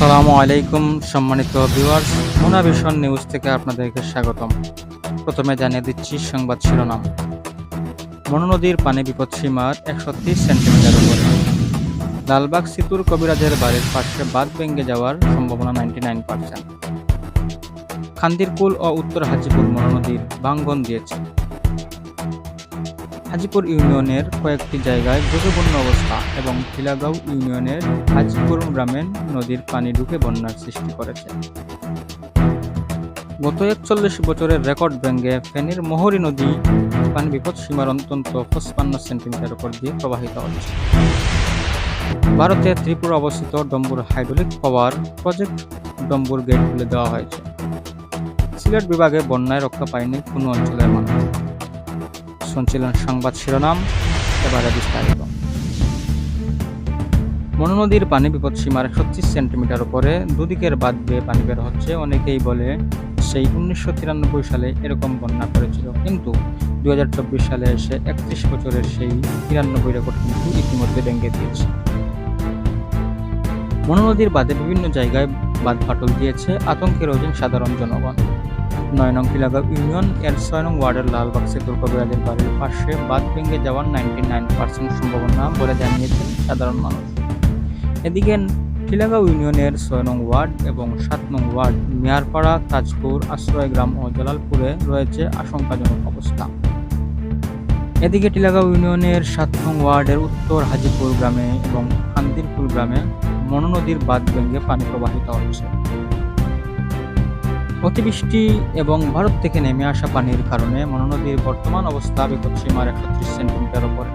আসসালামু আলাইকুম, সম্মানিত ভিউয়ার্স। মোনাভিশন নিউজ থেকে আপনাদেরকে স্বাগতম। প্রথমে জানিয়ে দিচ্ছি সংবাদ শিরোনাম। মনু নদীর পানি বিপদসীমার একশো তিরিশ সেন্টিমিটার উপরে। লালবাগ সিতুর কবিরাজের বাড়ির পাশে বাঁধ ভেঙে যাওয়ার সম্ভাবনা নাইনটি নাইন পার্সেন্ট। খান্দিরকুল ও উত্তর হাজিপুর মনু নদীর ভাঙ্গন দিয়েছে। হাজিপুর ইউনিয়নের কয়েকটি জায়গায় ঝুঁকিপূর্ণ অবস্থা এবং টিলাগাঁও ইউনিয়নের হাজিপুর গ্রামে নদীর পানি ঢুকে বন্যার সৃষ্টি করেছে। গত একচল্লিশ বছরের রেকর্ড ব্যাঙ্গে ফেনীর মোহরী নদী পানি বিপদ সীমার অন্তত পঁচপান্ন সেন্টিমিটার উপর দিয়ে প্রবাহিত হচ্ছে। ভারতের ত্রিপুরা অবস্থিত Dumbur hydraulic power project Dumbur gate খুলে দেওয়া হয়েছে। সিলেট বিভাগে বন্যায় রক্ষা পায়নি কোনো অঞ্চলের মানুষ। শুনছিলেন সংবাদ শিরোনাম, এবারে বিস্তারিত। মনু নদীর পানি বিপদ সীমার একষট্টি সেন্টিমিটার উপরে, দুদিকের বাদ দিয়ে পানি বের হচ্ছে, অনেকেই বলে সেই উনিশশো তিরানব্বই সালে এরকম বন্যা করেছিল, কিন্তু দু সালে এসে একত্রিশ বছরের সেই তিরানব্বই রেকর্ড কিন্তু ইতিমধ্যে ভেঙে দিয়েছে। মনু নদীর বাদে বিভিন্ন জায়গায় বাঁধ ফাটল দিয়েছে আতঙ্কে রয়েছেন সাধারণ জনগণ। নয় নং টিলাগাঁও ইউনিয়ন, এর ছয় নং ওয়ার্ডের লালবাগ সেতুর কবিরাজের বাড়ির পাশে বাঁধ ভেঙে যাওয়ার নাইনটি নাইন পার্সেন্ট সম্ভাবনা বলে জানিয়েছেন সাধারণ মানুষ। এদিকে টিলাগাঁও ইউনিয়নের ছয় নং ওয়ার্ড এবং সাত নং ওয়ার্ড মিয়ারপাড়া, তাজপুর, আশ্রয়গ্রাম ও জালালপুরে রয়েছে আশঙ্কাজনক অবস্থা। এদিকে টিলাগাঁও ইউনিয়নের সাত নং ওয়ার্ডের উত্তর হাজিপুর গ্রামে এবং খান্দিরপুর গ্রামে মনু নদীর বাঁধ ভেঙে পানি প্রবাহিত হচ্ছে। অতিবৃষ্টি এবং ভারত থেকে নেমে আসা পানির কারণে মনু নদীর বর্তমান অবস্থা বিপদসীমার একশো ত্রিশ সেন্টিমিটার উপরে।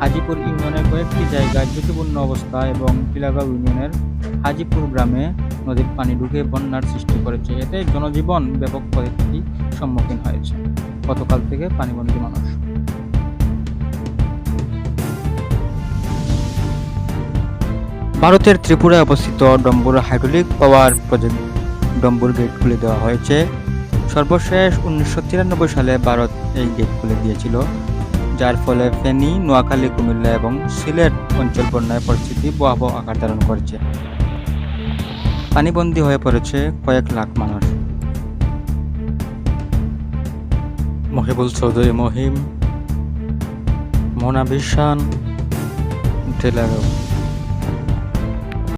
হাজিপুর ইউনিয়নের কয়েকটি জায়গায় ঝুঁকিপূর্ণ অবস্থা এবং টিলাগাঁও ইউনিয়নের হাজিপুর গ্রামে নদীর পানি ঢুকে বন্যার সৃষ্টি করেছে। এতে জনজীবন ব্যাপক পরিস্থিতি সম্মুখীন হয়েছে। গতকাল থেকে পানিবন্দী মানুষ। ভারতের ত্রিপুরায় অবস্থিত Dumbur hydraulic power project Dumbur gate খুলে দেওয়া হয়েছে। সর্বশেষ উনিশশো তিরানব্বই সালে ভারত এই গেট খুলে দিয়েছিল, যার ফলে ফেনী, নোয়াখালী, কুমিল্লা এবং সিলেট অঞ্চল বন্যায় পরিস্থিতি ভয়াবহ আকার ধারণ করেছে। পানিবন্দী হয়ে পড়েছে কয়েক লাখ মানুষ। মহিবুল চৌধুরী মহিম, মোনা বিশ্বান টেলাগাঁও